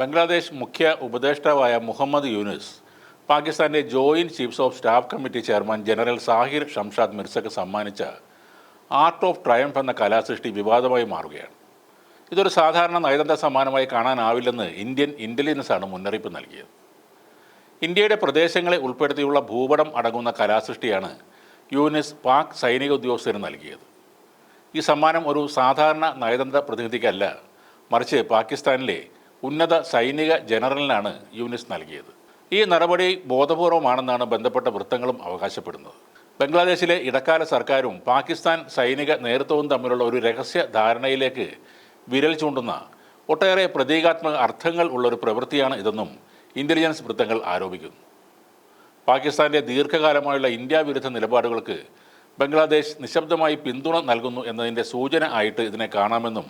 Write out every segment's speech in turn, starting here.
ബംഗ്ലാദേശ് മുഖ്യ ഉപദേഷ്ടാവായ മുഹമ്മദ് യൂനുസ് പാകിസ്ഥാന്റെ joint chiefs of staff committee chairman general Sahir Shamshad മിർസക്ക് സമ്മാനിച്ച ആർട്ട് ഓഫ് ട്രയംഫ് എന്ന കലാസൃഷ്ടി വിവാദമായി മാറുകയാണ്. ഇതൊരു സാധാരണ നയതന്ത്ര സമ്മാനമായി കാണാനാവില്ലെന്ന് ഇന്ത്യൻ ഇന്റലിജൻസ് ആണ് മുന്നറിയിപ്പ് നൽകിയത്. ഇന്ത്യയുടെ പ്രദേശങ്ങളെ ഉൾപ്പെടുത്തിയുള്ള ഭൂപടം അടങ്ങുന്ന കലാസൃഷ്ടിയാണ് യൂനിസ് പാക് സൈനിക ഉദ്യോഗസ്ഥന് നൽകിയത്. ഈ സമ്മാനം ഒരു സാധാരണ നയതന്ത്ര പ്രതിനിധിക്കല്ല മറിച്ച് പാകിസ്ഥാനിലെ ഉന്നത സൈനിക ജനറലിനാണ് യൂനിസ് നൽകിയത്. ഈ നടപടി ബോധപൂർവമാണെന്നാണ് ബന്ധപ്പെട്ട വൃത്തങ്ങളും അവകാശപ്പെടുന്നത്. ബംഗ്ലാദേശിലെ ഇടക്കാല സർക്കാരും പാകിസ്ഥാൻ സൈനിക നേതൃത്വവും തമ്മിലുള്ള ഒരു രഹസ്യ ധാരണയിലേക്ക് വിരൽ ചൂണ്ടുന്ന ഒട്ടേറെ പ്രതീകാത്മക അർത്ഥങ്ങൾ ഉള്ള ഒരു പ്രവൃത്തിയാണ് ഇതെന്നും ഇന്റലിജൻസ് വൃത്തങ്ങൾ ആരോപിക്കുന്നു. പാകിസ്ഥാന്റെ ദീർഘകാലമായുള്ള ഇന്ത്യ വിരുദ്ധ നിലപാടുകൾക്ക് ബംഗ്ലാദേശ് നിശബ്ദമായി പിന്തുണ നൽകുന്നു എന്നതിന്റെ സൂചന ആയിട്ട് ഇതിനെ കാണാമെന്നും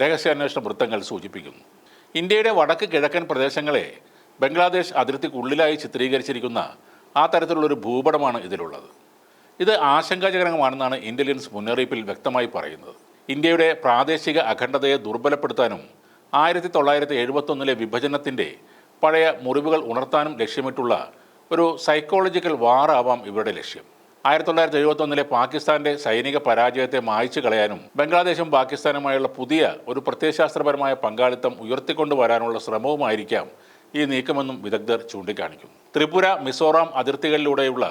രഹസ്യാന്വേഷണ വൃത്തങ്ങൾ സൂചിപ്പിക്കുന്നു. ഇന്ത്യയുടെ വടക്ക് കിഴക്കൻ പ്രദേശങ്ങളെ ബംഗ്ലാദേശ് അതിർത്തിക്കുള്ളിലായി ചിത്രീകരിച്ചിരിക്കുന്ന ആ തരത്തിലുള്ളൊരു ഭൂപടമാണ് ഇതിലുള്ളത്. ഇത് ആശങ്കാജനകമാണെന്നാണ് ഇന്റലിജൻസ് മുന്നറിയിപ്പിൽ വ്യക്തമായി പറയുന്നത്. ഇന്ത്യയുടെ പ്രാദേശിക അഖണ്ഡതയെ ദുർബലപ്പെടുത്താനും ആയിരത്തി തൊള്ളായിരത്തി എഴുപത്തൊന്നിലെ വിഭജനത്തിന്റെ പഴയ മുറിവുകൾ ഉണർത്താനും ലക്ഷ്യമിട്ടുള്ള ഒരു സൈക്കോളജിക്കൽ വാറാവാം ഇവരുടെ ലക്ഷ്യം. ആയിരത്തി തൊള്ളായിരത്തി എഴുപത്തൊന്നിലെ പാകിസ്ഥാന്റെ സൈനിക പരാജയത്തെ മായ്ച്ചു കളയാനും ബംഗ്ലാദേശും പാകിസ്ഥാനുമായുള്ള പുതിയ ഒരു പ്രത്യയശാസ്ത്രപരമായ പങ്കാളിത്തം ഉയർത്തിക്കൊണ്ടുവരാനുള്ള ശ്രമവുമായിരിക്കാം ഈ നീക്കമെന്നും വിദഗ്ധർ ചൂണ്ടിക്കാണിക്കുന്നു. ത്രിപുര മിസോറാം അതിർത്തികളിലൂടെയുള്ള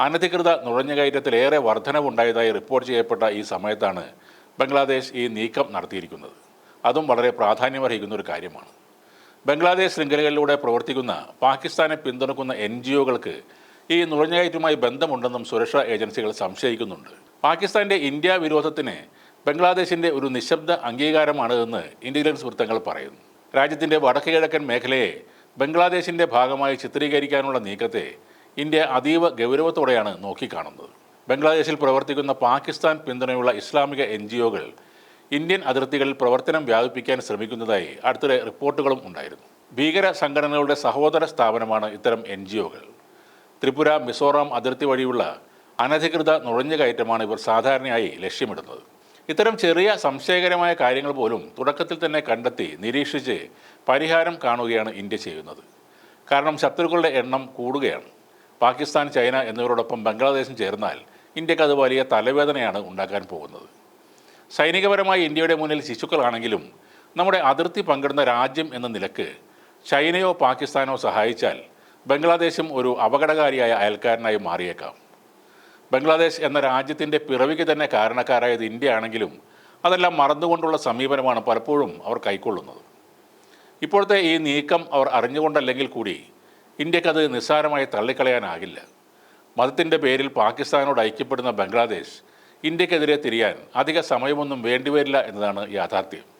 അനധികൃത നുഴഞ്ഞുകയറ്റത്തിലേറെ വർധനവുണ്ടായതായി റിപ്പോർട്ട് ചെയ്യപ്പെട്ട ഈ സമയത്താണ് ബംഗ്ലാദേശ് ഈ നീക്കം നടത്തിയിരിക്കുന്നത്. അതും വളരെ പ്രാധാന്യമർഹിക്കുന്ന ഒരു കാര്യമാണ്. ബംഗ്ലാദേശ് ശൃംഖലകളിലൂടെ പ്രവർത്തിക്കുന്ന പാകിസ്ഥാനെ പിന്തുണക്കുന്ന എൻ ജി ഒകൾക്ക് ഈ നുഴഞ്ഞുകയറ്റുമായി ബന്ധമുണ്ടെന്നും സുരക്ഷാ ഏജൻസികൾ സംശയിക്കുന്നുണ്ട്. പാകിസ്ഥാന്റെ ഇന്ത്യ വിരോധത്തിന് ബംഗ്ലാദേശിന്റെ ഒരു നിശബ്ദ അംഗീകാരമാണ് എന്ന് ഇന്റലിജൻസ് വൃത്തങ്ങൾ പറയുന്നു. രാജ്യത്തിന്റെ വടക്ക് കിഴക്കൻ മേഖലയെ ബംഗ്ലാദേശിന്റെ ഭാഗമായി ചിത്രീകരിക്കാനുള്ള നീക്കത്തെ ഇന്ത്യ അതീവ ഗൗരവത്തോടെയാണ് നോക്കിക്കാണുന്നത്. ബംഗ്ലാദേശിൽ പ്രവർത്തിക്കുന്ന പാകിസ്ഥാൻ പിന്തുണയുള്ള ഇസ്ലാമിക എൻ ഇന്ത്യൻ അതിർത്തികളിൽ പ്രവർത്തനം വ്യാപിപ്പിക്കാൻ ശ്രമിക്കുന്നതായി അടുത്തിടെ റിപ്പോർട്ടുകളും ഉണ്ടായിരുന്നു. ഭീകര സംഘടനകളുടെ സഹോദര സ്ഥാപനമാണ് ഇത്തരം എൻ ജി ഒകൾ ത്രിപുര മിസോറാം അതിർത്തി വഴിയുള്ള അനധികൃത നുഴഞ്ഞുകയറ്റമാണ് ഇവർ സാധാരണയായി ലക്ഷ്യമിടുന്നത്. ഇത്തരം ചെറിയ സംശയകരമായ കാര്യങ്ങൾ പോലും തുടക്കത്തിൽ തന്നെ കണ്ടെത്തി നിരീക്ഷിച്ച് പരിഹാരം കാണുകയാണ് ഇന്ത്യ ചെയ്യുന്നത്. കാരണം ശത്രുക്കളുടെ എണ്ണം കൂടുകയാണ്. പാകിസ്ഥാൻ ചൈന എന്നിവരോടൊപ്പം ബംഗ്ലാദേശും ചേർന്നാൽ ഇന്ത്യയ്ക്ക് അത് വലിയ തലവേദനയാണ് ഉണ്ടാക്കാൻ പോകുന്നത്. സൈനികപരമായി ഇന്ത്യയുടെ മുന്നിൽ ശിശുക്കളാണെങ്കിലും നമ്മുടെ അതിർത്തി പങ്കിടുന്ന രാജ്യം എന്ന നിലയ്ക്ക് ചൈനയോ പാകിസ്ഥാനോ സഹായിച്ചാൽ ബംഗ്ലാദേശും ഒരു അപകടകാരിയായ അയൽക്കാരനായി മാറിയേക്കാം. ബംഗ്ലാദേശ് എന്ന രാജ്യത്തിന്റെ പിറവിക്ക് തന്നെ കാരണക്കാരായത് ഇന്ത്യ ആണെങ്കിലും അതെല്ലാം മറന്നുകൊണ്ടുള്ള സമീപനമാണ് പലപ്പോഴും അവർ കൈക്കൊള്ളുന്നത്. ഇപ്പോഴത്തെ ഈ നീക്കം അവർ അറിഞ്ഞുകൊണ്ടല്ലെങ്കിൽ കൂടി ഇന്ത്യക്കത് നിസ്സാരമായി തള്ളിക്കളയാനാകില്ല. മതത്തിന്റെ പേരിൽ പാകിസ്ഥാനോട് ഐക്യപ്പെടുന്ന ബംഗ്ലാദേശ് ഇന്ത്യക്കെതിരെ തിരിയാൻ അധിക സമയമൊന്നും വേണ്ടിവരില്ല എന്നതാണ് യാഥാർത്ഥ്യം.